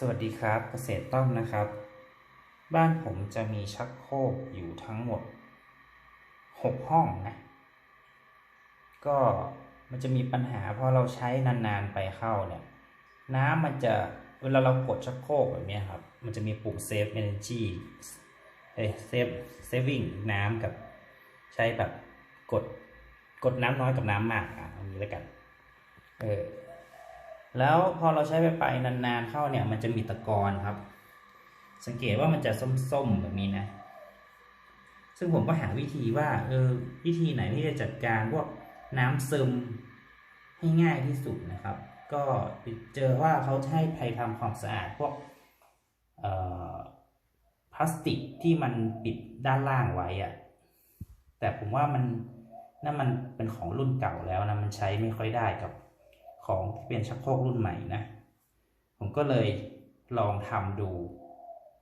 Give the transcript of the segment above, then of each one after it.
สวัสดีครับเกษตรต้อมนะครับ บ้านผมจะมีชักโครกอยู่ทั้งหมด 6 ห้องนะ ก็มันจะมีปัญหาพอเราใช้นานๆไปเข้าเนี่ย น้ำมันจะเวลาเรากดชักโครกแบบนี้ครับ มันจะมีปุ่ม save energy เอ้ย save saving น้ำกับใช้แบบกดกดน้ำน้อยกับน้ำมากอะอันนี้แล้วกัน เออ แล้วพอเราใช้ไปไปนานๆเข้าเนี่ย มันจะมีตะกอนครับ สังเกตว่ามันจะส้มๆแบบนี้นะ ซึ่งผมก็หาวิธีว่าเออวิธีไหนที่จะจัดการพวกน้ำซึมให้ง่ายที่สุดนะครับ ก็เจอว่าเขาให้ไปทำความสะอาดพวกออพลาสติกที่มันปิดด้านล่างไว้อะแต่ผมว่ามันนั่นมันเป็นของรุ่นเก่าแล้วนะมันใช้ไม่ค่อยได้กับ ของที่เป็นชักโครกรุ่นใหม่นะ ผมก็เลยลองทำดู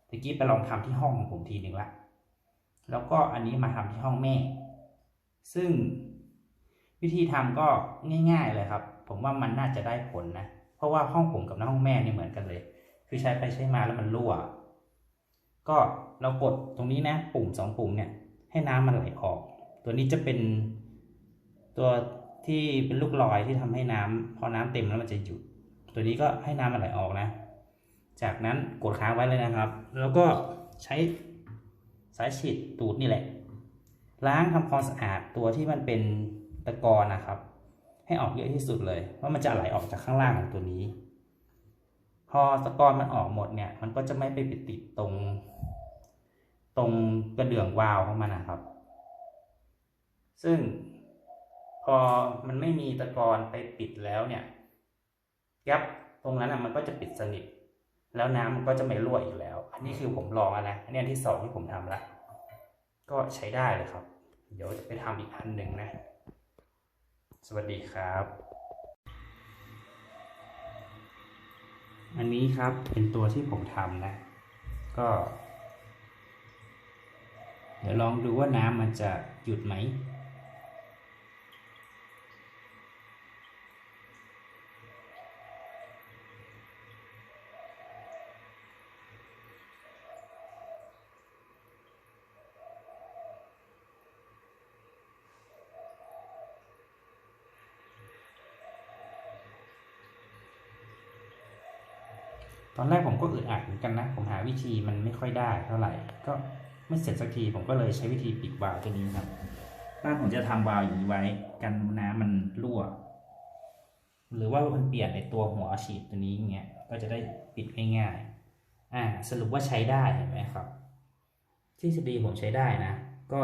ตะกี้ไปลองทำที่ห้องของผมทีหนึ่งละ แล้วก็อันนี้มาทำที่ห้องแม่ ซึ่งวิธีทำก็ง่ายๆเลยครับ ผมว่ามันน่าจะได้ผลนะ เพราะว่าห้องผมกับห้องแม่เนี่ยเหมือนกันเลย คือใช้ไปใช้มาแล้วมันรั่ว ก็เรากดตรงนี้นะ ปุ่มสองปุ่มเนี่ยให้น้ำมันไหลออก ตัวนี้จะเป็นตัว ที่เป็นลูกลอยที่ทำให้น้ำพอน้ำเต็มแล้วมันจะหยุด ตัวนี้ก็ให้น้ำมันไหลออกนะ จากนั้นกดค้างไว้เลยนะครับ แล้วก็ใช้สายฉีดตูดนี่แหละ ล้างทำความสะอาดตัวที่มันเป็นตะกอนนะครับ ให้ออกเยอะที่สุดเลย เพราะมันจะไหลออกจากข้างล่างของตัวนี้ พอตะกอนมันออกหมดเนี่ย มันก็จะไม่ไปติดตรง ตรงกระเดื่องวาล์วของมันนะครับ ซึ่ง พอมันไม่มีตะกอนไปปิดแล้วเนี่ยยับตรงนั้นอะมันก็จะปิดสนิท แล้วน้ำมันก็จะไม่รั่วอีกแล้ว อันนี้คือผมลองนะอันนี้อันที่สองที่ผมทำละก็ใช้ได้เลยครับ เดี๋ยวจะไปทำอีกอันหนึ่งนะ สวัสดีครับ อันนี้ครับเป็นตัวที่ผมทำนะ ก็ เดี๋ยวลองดูว่าน้ำมันจะหยุดไหม ตอนแรกผมก็อึดอัดเหมือนกันนะ ผมหาวิธีมันไม่ค่อยได้เท่าไหร่ ก็ไม่เสร็จสักทีผมก็เลยใช้วิธีปิดวาล์วตัวนี้ครับบ้านผมจะทำวาล์วอย่างนี้ไว้ กันน้ำมันรั่ว หรือว่ามันเปลี่ยนในตัวหัวฉีดตัวนี้อย่างเงี้ยก็จะได้ปิดง่ายๆ อ่า สรุปว่าใช้ได้เห็นไหมครับทฤษฎีผมใช้ได้นะ ก็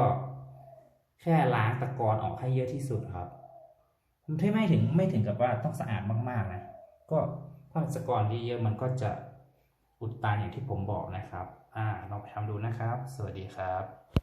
แค่ล้างตะกอนออกให้เยอะที่สุดครับมันไม่ถึงไม่ถึงกับว่าต้องสะอาดมากๆนะ ก็ ถ้าสกอร์เยอะมันก็จะอุดตันอย่างที่ผมบอกนะครับ อ่าลองไปทำดูนะครับ สวัสดีครับ